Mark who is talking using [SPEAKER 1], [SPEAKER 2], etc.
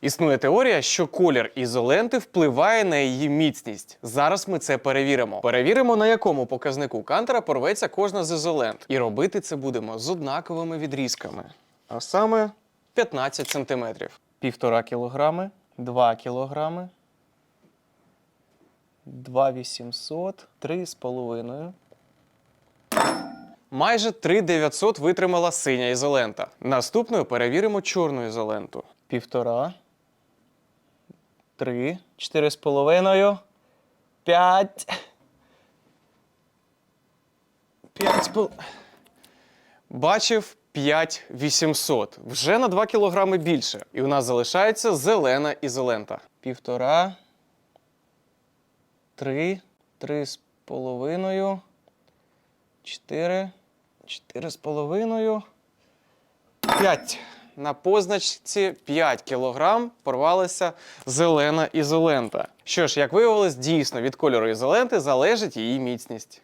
[SPEAKER 1] Існує теорія, що колір ізоленти впливає на її міцність. Зараз ми це перевіримо. Перевіримо, на якому показнику кантера порветься кожна з ізолент. І робити це будемо з однаковими відрізками. А саме 15 см. Півтора кілограми, 2 кілограми, 2800, 3,5. Майже 3900 витримала синя ізолента. Наступною перевіримо чорну ізоленту. Півтора. Три. Чотири з половиною. П'ять. П'ять з пол... Бачив 5800. Вже на 2 кілограми більше. І у нас залишається зелена ізолента. Півтора. Три. Три з половиною. Чотири. Чотири з половиною. П'ять. На позначці 5 кг порвалася зелена ізолента. Що ж, як виявилось, дійсно від кольору ізоленти залежить її міцність.